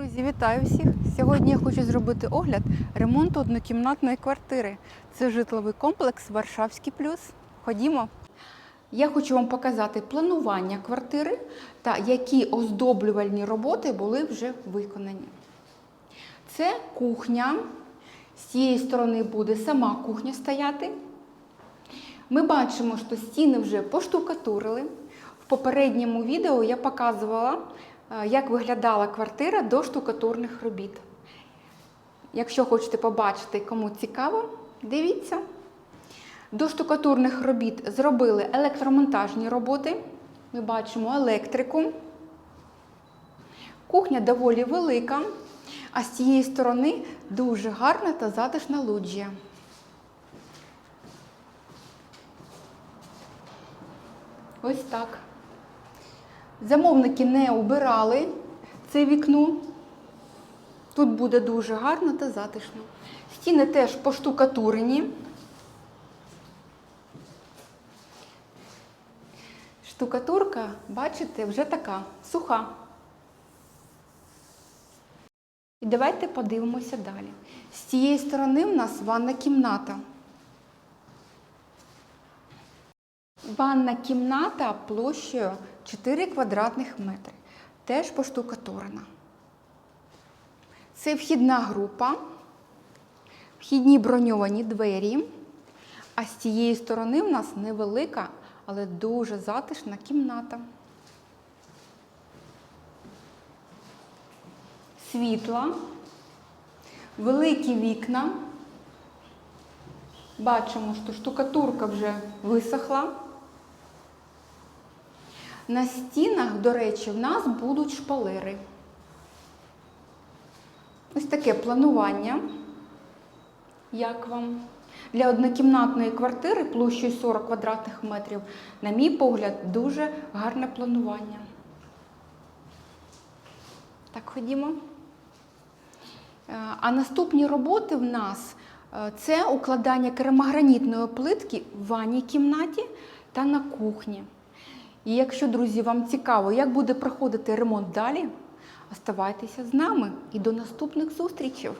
Друзі, вітаю всіх! Сьогодні я хочу зробити огляд ремонту однокімнатної квартири. Це житловий комплекс Варшавський плюс. Ходімо. Я хочу вам показати планування квартири та які оздоблювальні роботи були вже виконані. Це кухня. З цієї сторони буде сама кухня стояти. Ми бачимо, що стіни вже поштукатурили. В попередньому відео я показувала, як виглядала квартира до штукатурних робіт. Якщо хочете побачити, кому цікаво, дивіться. До штукатурних робіт зробили електромонтажні роботи. Ми бачимо електрику. Кухня доволі велика, а з цієї сторони дуже гарна та затишна лоджія. Ось так. Замовники не убирали це вікно. Тут буде дуже гарно та затишно. Стіни теж поштукатурені. Штукатурка, бачите, вже така суха. І давайте подивимося далі. З цієї сторони в нас ванна кімната. Ванна кімната площею 4 квадратних метри. Теж поштукатурена. Це вхідна група, вхідні броньовані двері. А з цієї сторони в нас невелика, але дуже затишна кімната. Світла, великі вікна. Бачимо, що штукатурка вже висохла. На стінах, до речі, в нас будуть шпалери. Ось таке планування. Як вам? Для однокімнатної квартири площею 40 квадратних метрів, на мій погляд, дуже гарне планування. Так, ходімо. Е, А наступні роботи в нас е, це укладання керамогранітної плитки в ванній кімнаті та на кухні. І якщо, друзі, вам цікаво, як буде проходити ремонт далі, оставайтеся з нами і до наступних зустрічей!